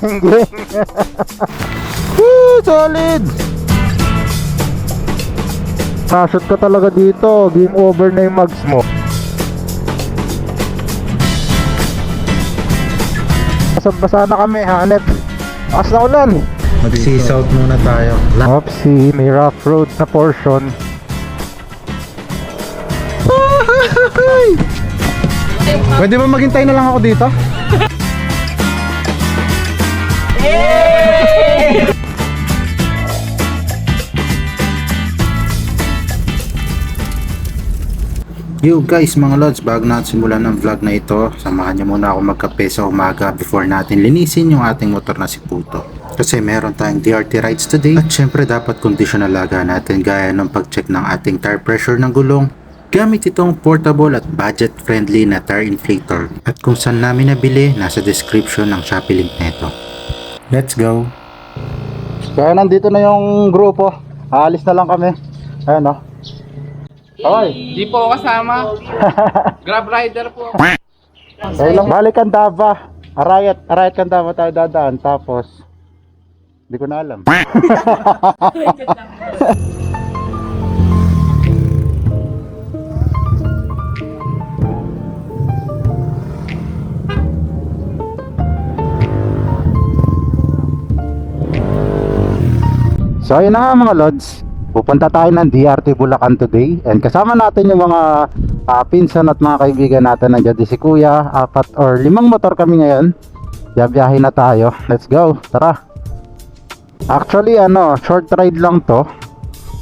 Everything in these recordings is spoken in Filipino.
Gang. Woo, solid! Nashoot ka talaga dito. Game over na yung mags mo. Basang-basa na kami, hanep. As na ulan. Mag-sea-south muna tayo. Oopsie, may rough road na portion. Pwede ba maghintay na lang ako dito? Yo guys mga lods, bago natin simulan ang vlog na ito, samahan niyo muna ako magkape sa umaga before natin linisin yung ating motor na si Puto. Kasi meron tayong DRT rides today at syempre dapat kondisyon alaga natin gaya ng pag-check ng ating tire pressure ng gulong, gamit itong portable at budget friendly na tire inflator. At kung saan namin nabili, nasa description ng Shopee link nito. Let's go! Kaya nandito na yung grupo. Aalis na lang kami. Ayan oh. Okay. Di po ako kasama. Grab rider po ako. Kaya lang balik ang Dava. Arayat, arayat kang Dava tayo dadaan. Tapos, hindi ko na alam. So ayun na nga mga lods. Pupunta tayo ng DRT Bulacan today. And kasama natin yung mga ah, pinsan at mga kaibigan natin. Nandiyan di si Kuya. Apat or limang motor kami ngayon. Biyabiyahe na tayo. Let's go, tara. Actually ano, short ride lang to.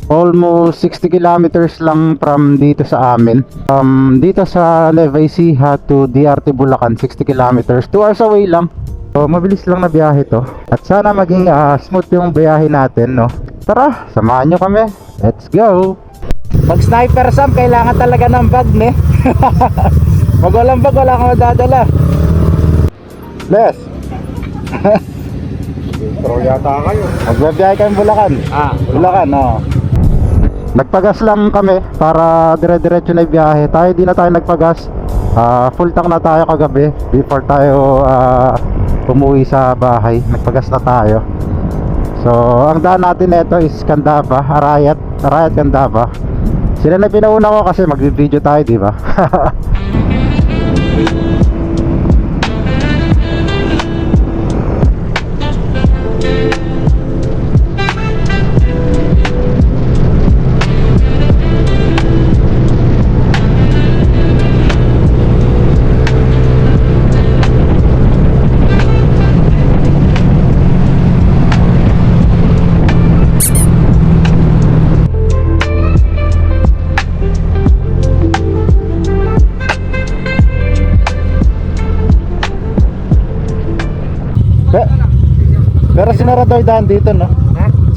Almost 60 kilometers lang from dito sa amin. Um, Dito sa Levay Siha to DRT Bulacan 60 kilometers. 2 hours away lang So mabilis lang na biyahe to. At sana maging ah, smooth yung biyahe natin no? Tara, samahan nyo kami. Let's go! Pag sniper Sam, kailangan talaga ng bag ne? Pag walang bag, wala kang madadala. Les! Intro yata kayo. Magbabiyahe kayong Bulacan. Ah, Bulacan, oo. Nagpagas lang kami para dire-diretso na biyahe. Tayo di na tayo nagpagas. Ah, full tank na tayo kagabi before tayo ah, umuwi sa bahay. Nagpagas na tayo. So, ang daan natin ito is Candaba, Arayat, Arayat Candaba. Sila na pinauna ko kasi mag-video tayo, di ba? sinara daw yung daan dito, no?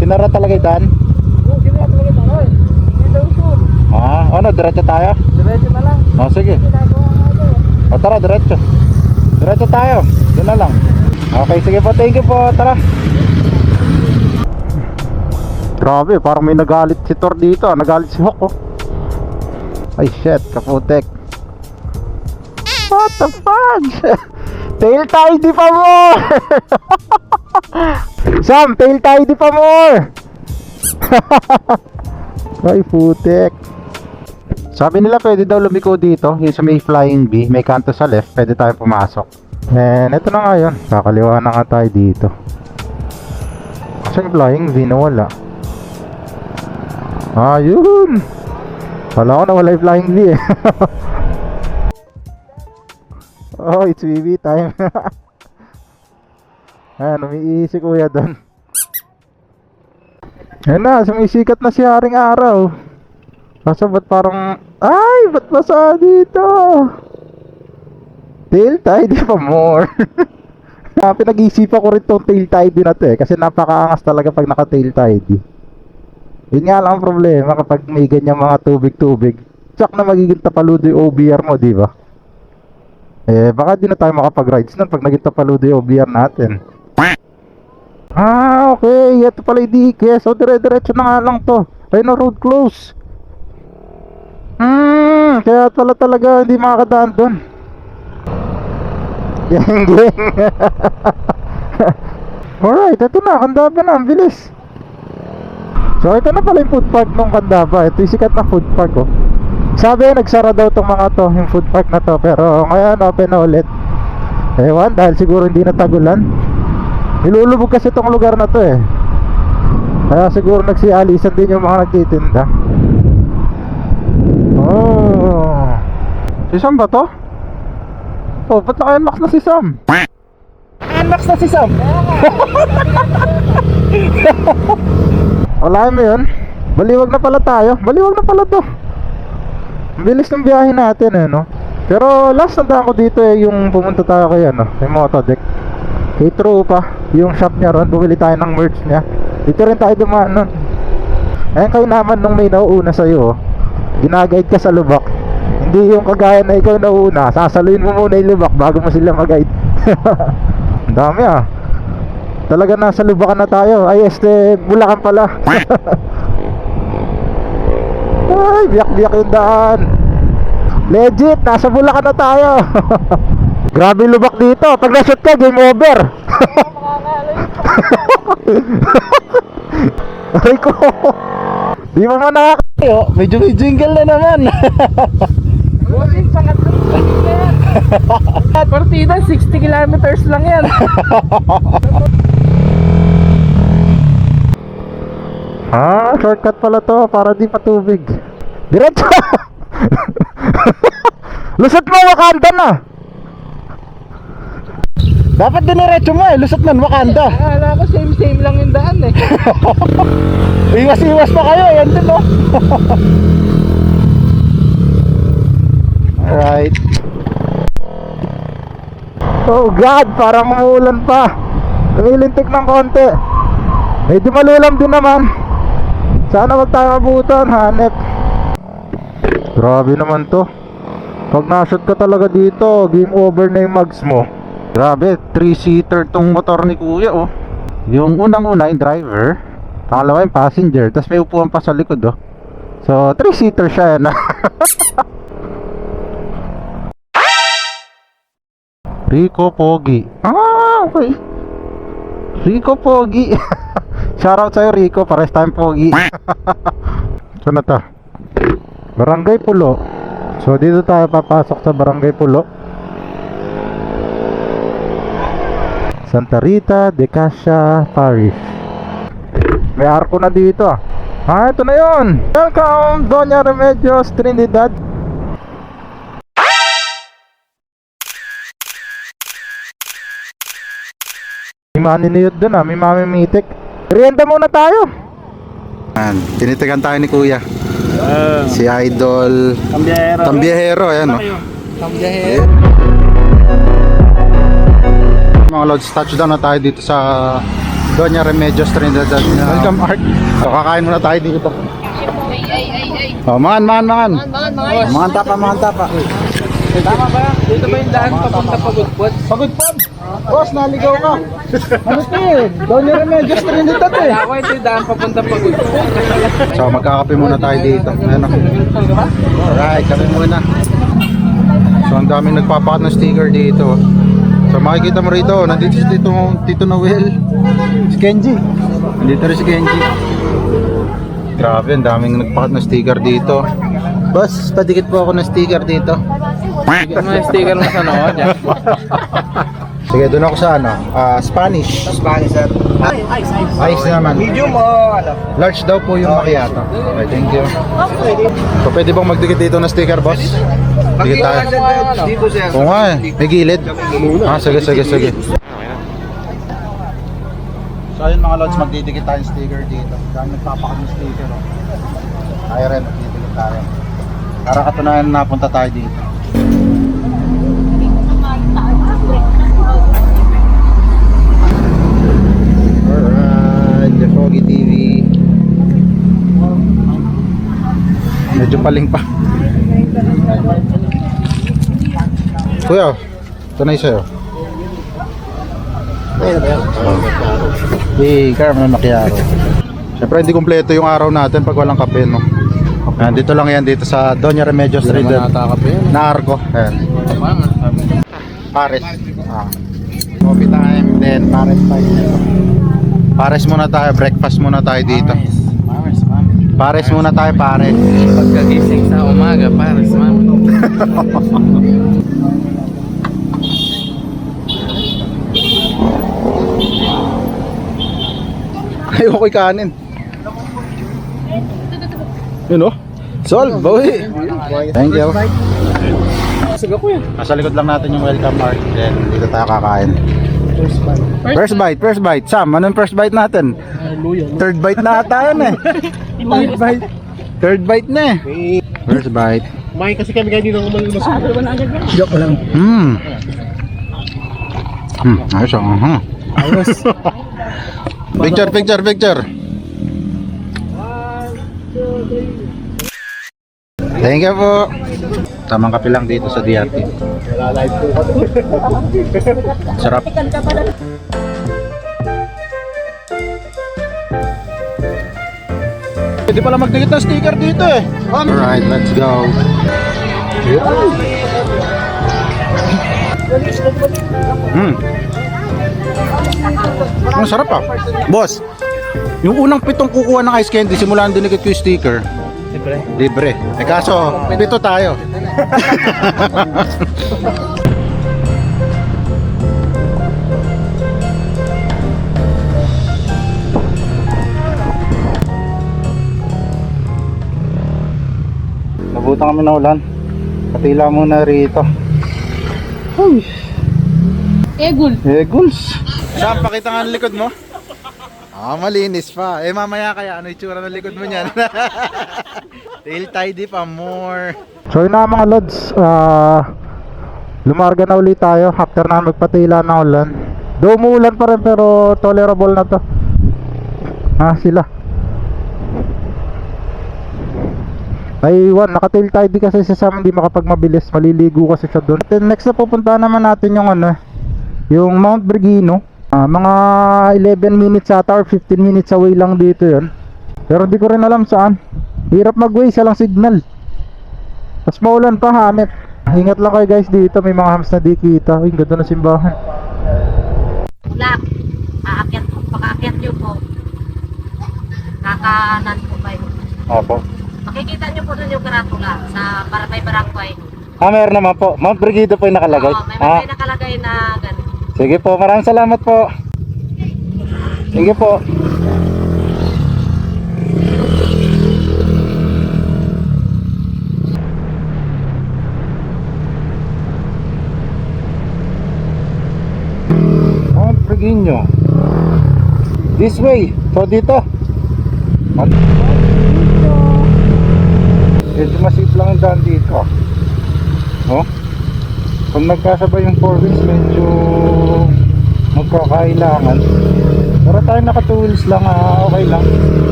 Sinara talaga yung daan. Ah, ano, diretso tayo? Diretso na lang. Oh, sige. O tara, diretso. Diretso tayo. Doon na lang. Okay, sige po. Thank you po. Tara. Grabe, parang may nagalit si Thor dito. ah. Nagalit si Hawk, oh. Ay, shit. Kaputek. What the fudge? tail tidy pa more! Sam, tail tidy pa more! Ay, putek. Sabi nila pwede daw lumiko dito, yung sa may flying bee, may kanto sa left, pwede tayo pumasok. And ito na nga yun, kakaliwa na nga tayo dito. Kasi yung flying bee nawala. Ah, yun! Kala ko nawala yung flying bee eh. oh, it's BB time. Ayan, umiihi si kuya doon. Ayan na, sumisikat na si Haring Araw. Kaso ba't parang... Ay! Ba't basa dito? Tail tidy pa more. Ah, Pinag-isipan ko rin tong tail tidy na to eh. Kasi napakaangas talaga pag naka tail tidy. Yun nga lang ang problema kapag may ganyang mga tubig-tubig. Tsak na magiging tapaludo yung OBR mo, di ba? Eh, baka di na tayo makapag-rides nun pag naging tapaludo yung OBR natin. Ah, okay. Ito pala yung DKS. So, dire-diretso na nga lang to. Ayun na, road close. Hmm, kaya pala talaga hindi makakadaan doon. Geng, geng. Alright, ito na, Kandaba na, ang bilis. So ito na pala yung food park ng Kandaba. Ito yung sikat na food park oh. Sabi nagsara daw tong mga to, yung food park na to. Pero ngayon open na ulit. Ewan, dahil siguro hindi na tagulan. Nilulubog kasi tong lugar na to eh. Kaya siguro nagsialisan din yung mga nagtitinda. Oh. Si Sam ba to? Oh, ba't naka-NMAX na si Sam? NMAX na si Sam? Wala mo yun? Baliwag na pala tayo. Baliwag na pala to. Bilis ng biyahe natin eh, no? Pero last na ko dito eh, yung pumunta tayo kay ano, kay Motodeck. Kay Trupa, yung shop niya ron, bumili tayo ng merch niya. Dito rin tayo dumaan nun. Ayun kayo naman nung may nauuna sa'yo, oh. ginaguide ka sa lubak. Hindi yung kagaya na ikaw nauuna, sasaluin mo muna yung lubak bago mo sila mag-guide. Ang dami ah. Talaga nasa lubakan na tayo. Ay, este, Bulacan pala. Ay, biyak-biyak yung daan. Legit, nasa Bulacan na tayo. Grabe lubak dito. Pag nashoot ka, game over. Aray ko. Di mo man nakakayo. Medyo may jingle na naman. Partida, 60 kilometers lang yan. ah, shortcut pala to para di patubig. Diretso. Lusot mo Wakanda na. Dapat diniretso mo eh, lusot man Wakanda. Akala ko same-same lang yung daan eh. Iwas-iwas pa kayo, yan din oh. Alright. Oh God, parang umuulan pa. Lumilintik ng konti. Medyo malulam din naman. Sana wag tayo mabutan, hanep. Grabe naman to. Pag nashoot ka talaga dito, game over na yung mags mo. Grabe, 3-seater tong motor ni kuya oh. Yung unang-una yung driver, pangalawa yung passenger, tapos may upuan pa sa likod oh. So, 3-seater siya yan. Rico Pogi. Ah, okay. Rico Pogi. Shoutout sa'yo Rico, pares tayong Pogi. Saan na to? Barangay Pulo. So, dito tayo papasok sa Barangay Pulo. Santa Rita de Cassia Parish. May arko na dito ah. Ah, ito na yun. Welcome, Doña Remedios Trinidad. May maniniyot dun ah, may mamimitik. Merienda muna tayo. Yan, tinitigan tayo ni Kuya. si Idol Kambyahero. Tambiyahero, ayan o. Kambyahero. Mga Lods, touchdown na tayo dito sa Doña Remedios Trinidad. Welcome Art. So, kakain muna tayo dito. Oh, mangan, mangan, mangan. Mangan tapa, mangan tapa. Tama ba? Dito ba yung daan papunta pagudpod? Pagod Boss, naligaw ka. Ano eh? Doña Remedios Trinidad eh. Ako ito daan papunta pagudpod. So, magkakape muna tayo dito. Ayan o. Alright, kape muna. So, ang daming nagpapakat ng sticker dito. So, makikita mo rito, nandito si Tito, Tito Noel. Si Kenji. Nandito rin si Kenji. Grabe, ang daming nagpakat ng sticker dito. Boss, padikit po ako ng sticker dito. Ano yung sticker mo sa noo dyan? Sige, doon ako sa ano, ah, Spanish. Spanish sir. Ice naman. Medium o ano? Large daw po yung macchiato. Okay, thank you. So, pwede bang magdikit dito ng sticker, boss? Dikit tayo. Dito sir. Oo nga eh, may gilid. Ah, sige, sige, sige. So ayun mga lods, magdidikit tayong sticker dito. Dahil nagpapakat ng sticker. Oh. Tayo rin, magdidikit tayo. Para katunayan na napunta tayo dito. Paling pa. Kuya, ito na yung sa'yo. Di, Carmen Macchiato. Siyempre hindi kumpleto yung araw natin pag walang kape, no? Ayan, dito lang yan, dito sa Doña Remedios Street. Na Arco. Ayan. Pares. Ah. Coffee time, then Pares time. Pares muna tayo, breakfast muna tayo dito. Pares, muna tayo, pares. Pagkagising sa umaga, pares, mami. Ayoko kay kanin. Yun oh. Sol, bawi. Thank you. Sige ko yan. Nasa likod lang natin yung welcome art. Then, dito tayo kakain. First bite, first bite. Sam, anong first bite natin? Luya. Third bite na ata yun eh. Third bite. Third bite na eh. First bite. Kumain kasi kami dito ng umalis. Joke lang. Hmm. Hmm, ayos ah. Uh-huh. Ayos. Picture, picture, picture. Thank you po. Tamang kape lang dito sa DRT. Live po kami. Sarap. Pwede pala magdikit ng sticker dito eh. Alright, let's go. Hmm. Ang sarap ah. Boss, yung unang pitong kukuha ng ice candy, simula nang dinikit ko yung sticker, Siyempre. libre. Eh kaso, pito tayo. Nabutan kami na ulan. Patila muna rito. Uy, Egul. Eguls. Saan, pakita nga ang likod mo. Ah, malinis pa. Eh, mamaya kaya ano itsura ng likod mo niyan? Tail tidy pa more. So yun na mga lods, ah lumarga na ulit tayo after na magpatila ng ulan. Do umuulan pa rin pero tolerable na to. Ah, sila. One, naka-tail tidy kasi si Sam hindi makapagmabilis, maliligo kasi siya doon. Then next na pupunta naman natin yung ano, yung Mount Bergino. Ah, mga 11 minutes ata or 15 minutes away lang dito yun. Pero di ko rin alam saan. Hirap mag-way, lang signal. Tapos maulan pa, hanep. Ingat lang kayo guys dito, may mga hams na di kita. Uy, ganda na simbahan. Black. Aakyat po. Pakaakyat nyo po. Kakanan po kayo. Opo. Makikita nyo po dun yung karatula sa para may barangay. Ah, meron naman po. Mount Bergido po yung nakalagay. Oo, may Ah, may nakalagay na ganun. sige po, maraming salamat po. Sige po. Bergino. This way. So dito. Medyo masip lang ang daan dito. Oh. Kung nagkasabay yung four wheels, medyo magkakailangan. Pero tayo naka two wheels lang, ah, okay lang.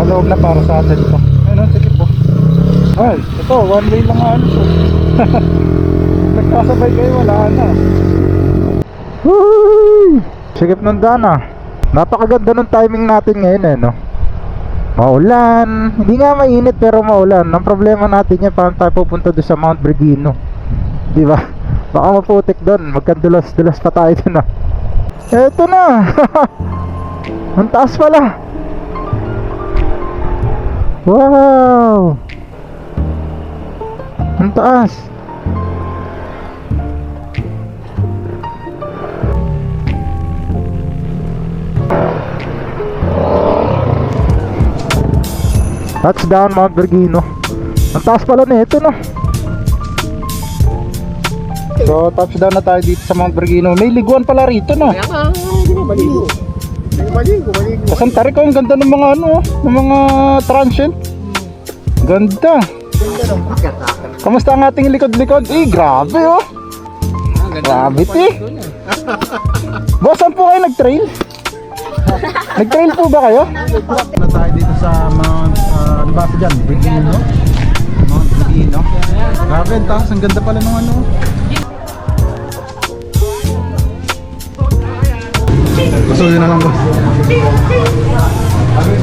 Maloob na para sa atin ito. Ayun, sige po. Ay, ito, one way lang ano. Nagkasabay kayo, wala na. Woohoo! Sigip ng dana. Napakaganda ng timing natin ngayon eh, no? Maulan. Hindi nga mainit pero maulan. Ang problema natin yan, paano tayo pupunta doon sa Mount Bergino? Di ba? Baka maputik doon. Magkandulas-dulas pa tayo doon ah. Eto na! Ang taas pala! Wow! Ang taas! Touchdown Mount Bergino. Ang taas pala nito no. So touchdown na tayo dito sa Mount Bergino. May liguan pala rito no. Kaya nga, hindi mo maligo. Maligo, maligo. Sa Santa Rica, ang ganda ng mga ano, ng mga transient. Ganda. Kamusta ang ating likod-likod? Eh, grabe oh. Gravity. Boss, saan po kayo nag-trail? Nag-trail po ba kayo? Na tayo dito sa Mount, uh, ano ba sa dyan? Bergino? Mount Bergino. Grabe, ang taas. Ang ganda pala ng ano. Gusto yun na lang boss.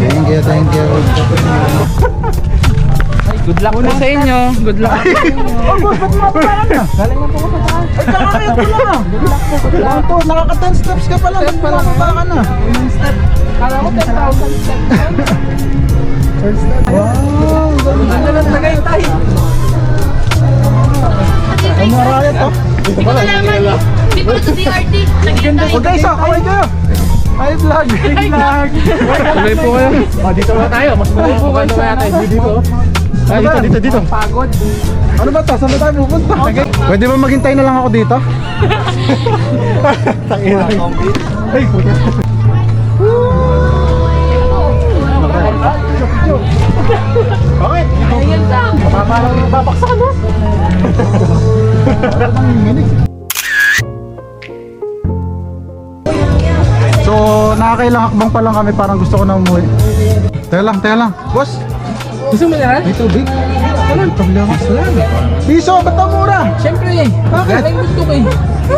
Thank you, thank you. Good luck po sa inyo. Good luck. Oh, boss, ba't mapaparan na? Galing mo po sa taas. Ay, kakakaya ko lang. Lang po, nakaka 10 steps ka pa lang. Ba't mababa ka na? Kala ko 10,000 steps. Wow, Ano lang tagay tayo? Ay, maraya to. Hindi ko malaman eh. Hindi ko na sa DRT. Naging O guys, oh, kaway kayo. Hi vlog, hi vlog. Tuloy po kayo. Oh, dito na tayo. Mas tuloy po kayo sa tayo. Dito. Ah, dito, dito, dito. Pagod. Ano ba to? Saan ba tayo pupunta? Pwede ba maghintay na lang ako dito? Tangina. Ay, puta. Bakit? Ayun lang. Mo. Parang nanginginig. So, nakakailang hakbang pa lang kami parang gusto ko na umuwi. Teka lang, teka lang. Boss, Gusto mo na? may tubig? Ano? Problema. Piso, ba't ang mura? Siyempre. Bakit? Galing gusto ko eh.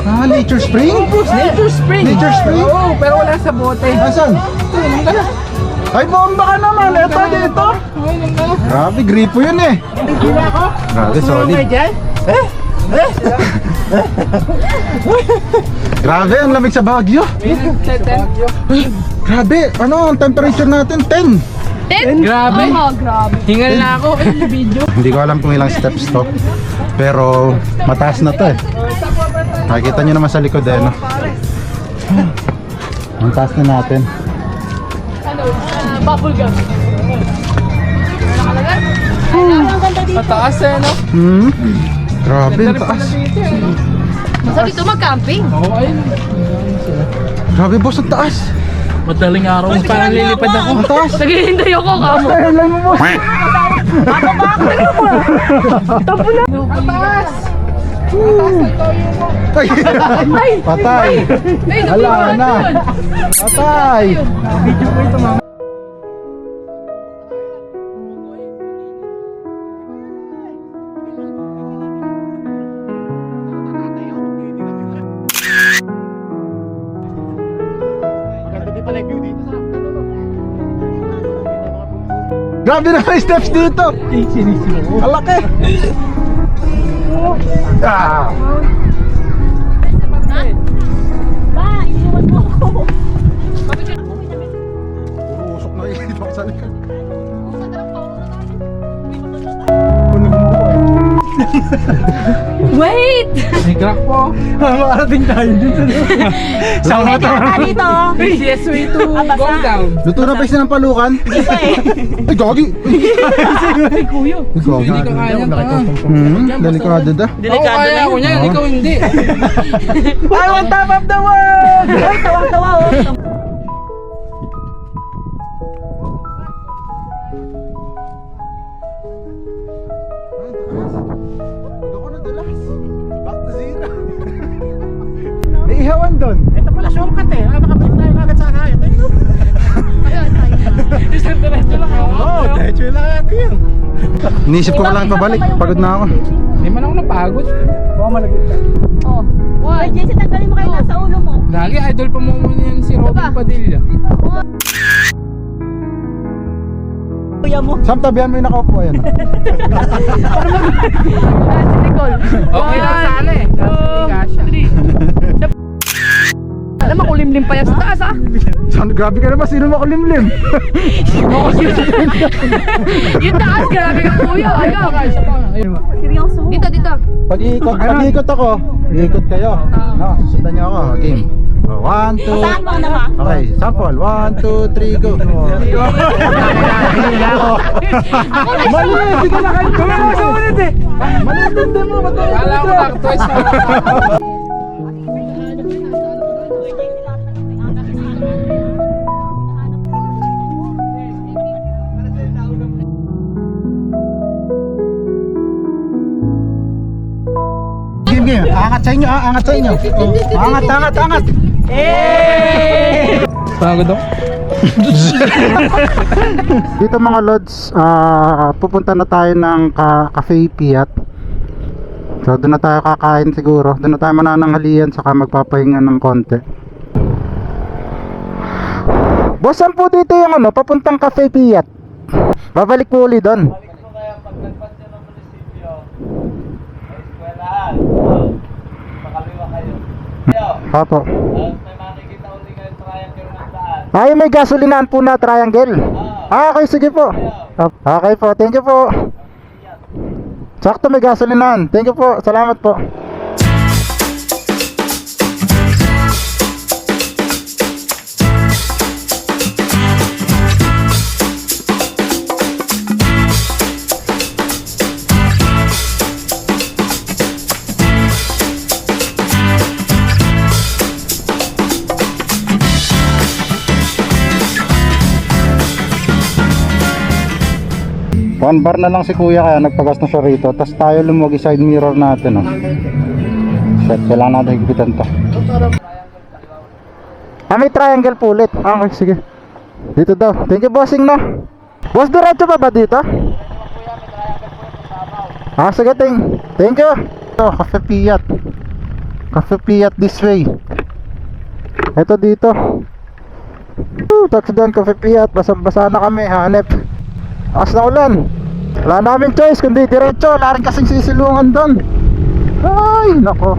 Ah, Nature Spring? Nature Spring. Nature Spring? Oo, pero wala sa bote. Nasaan? Inom ka na. Ay, bomba ka naman! Eto, dito! Oo, inom ka na. Grabe, gripo yun eh! Grabe, solid. Eh? Grabe, ang lamig sa Baguio. Grabe, ano ang temperature natin? 10! Ten? Grabe. Oo, grabe. Hingal na ako. Ay, yung video. Hindi ko alam kung ilang steps to. Pero mataas na to eh. Nakikita nyo naman sa likod eh, no? Ang taas na natin. Bubble gum. Mataas eh, no? Hmm? Grabe, ang taas. eh? Basta dito mag-camping. Oo, ayun. Grabe, boss, ang taas. Madaling araw. Parang lilipad ako. Ang taas. Naghihintay ako kamo. Kaya lang mo, boss. Ay, patay. Hala na. Patay. Grabe na may steps dito. Alaki. Ah. Ba, iniwan mo ako. Usok na yun dito sa likod. Wait! May crack po. Makarating tayo dito. Sama to. dito. Easiest way to go down. Luto na ba ng palukan? Hindi pa eh. Ay, gagi. Ay, kuya. Ay, gagi. Hindi ka kaya tanga. Hmm, delikado da. Oo, kaya ako niyan. Ikaw hindi. I want top of the world! Ay, tawang-tawa oh. Inisip ko lang pabalik. Pagod na ako. Hindi man ako napagod. Baka malagit ka. Oh, one. Jesse, tanggalin mo kayo nasa ulo mo. Lagi idol pa mo yan si Robin Diba? Padilla. Kuya mo. Sam, tabihan mo yung nakaupo. Ayan. Si Nicole. Okay lang sana eh. Hindi kasha. Alam mo, kulimlim pa yan sa taas ah. Sam, grabe ka naman. Sino makulimlim? Yung taas, grabe ka kuya. Ayaw. Ayun. Seryoso? Dito, dito. Pag-iikot, pag-iikot ako. Iikot kayo. No, susundan niyo ako. Game. So, one, two. na? Okay, sample. One, two, three, go. Mali, hindi ka na kayo. Kami mo sa ulit eh. Mali, hindi mo. Ba't mo Kala ko lang twice na. Angat sa inyo, ah, angat sa inyo. Oh, Angat, angat, angat. Pagod ako. Dito mga lods, ah, pupunta na tayo ng ka Cafe Piat. So doon na tayo kakain siguro. Doon na tayo manananghalian saka magpapahinga ng konti. Boss, saan po dito yung ano, papuntang Cafe Piat? Babalik po uli doon. Daan. Ay, may gasolinaan po na triangle. Ah, okay, sige po. Okay po, thank you po. Sakto may gasolinaan. Thank you po, salamat po. One bar na lang si kuya kaya nagpagas na siya rito. Tapos tayo lumuwag side mirror natin. Oh. Shit, kailangan natin higpitan to. Ah, may triangle po ulit. Ah, okay, sige. Dito daw. Thank you, bossing na. Boss, diretso pa ba dito? Ah, sige, thank, thank you. Ito, Cafe Fiat. Cafe Fiat this way. Ito dito. Woo, touchdown Cafe Fiat. Basang-basa na kami, hanep. As na ulan. Wala namin choice kundi diretso. Wala rin kasing sisilungan doon. Ay, nako.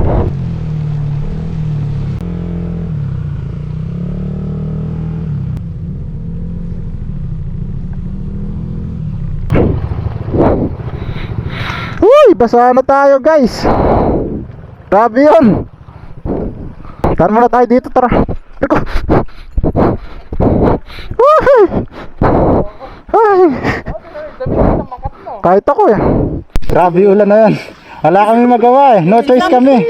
Uy, basa na tayo guys. Grabe yun. Saan muna tayo dito, tara. Ako. Uy! Kahit ako eh. Grabe ulan na yan. Wala kami magawa eh. No choice kami.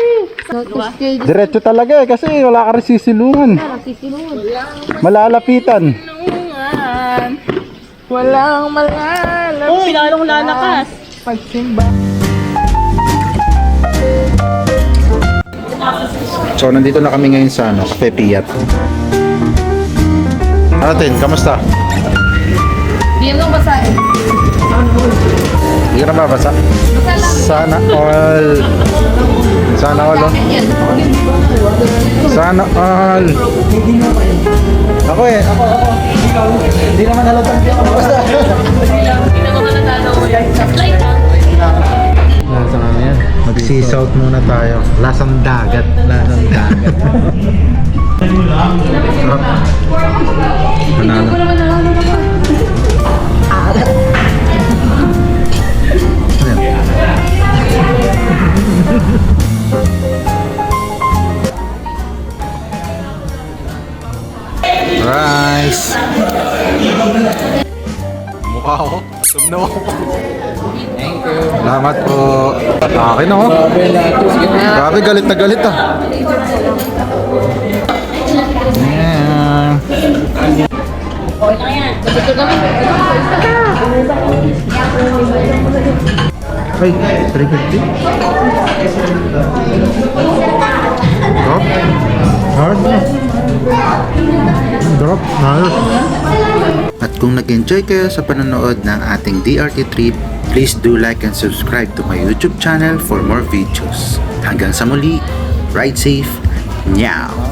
Diretso talaga eh kasi wala ka rin sisilungan. Malalapitan. Walang malalam. Oo, lalong lalakas. Pagsimba. So nandito na kami ngayon sa ano, Cafe Piat. Natin, kamusta? Hindi mo basahin. Ka na babasa? Sana all. Sana all. oh. Sana all. Ako eh, ako, ako. Hindi naman ako nabasa. Hindi naman ka natanaw yan. Slide lang. Mag-sea muna tayo. Lasang dagat. Lasang dagat. Banana. Rice. Mukha ko. Tumno ako. Salamat po. Akin ako. Grabe, galit na galit ah. Yeah. Ay, 350? Drop? Hard na. Drop, hard. At kung nag-enjoy kayo sa panonood ng ating DRT trip, please do like and subscribe to my YouTube channel for more videos. Hanggang sa muli, ride safe, meow!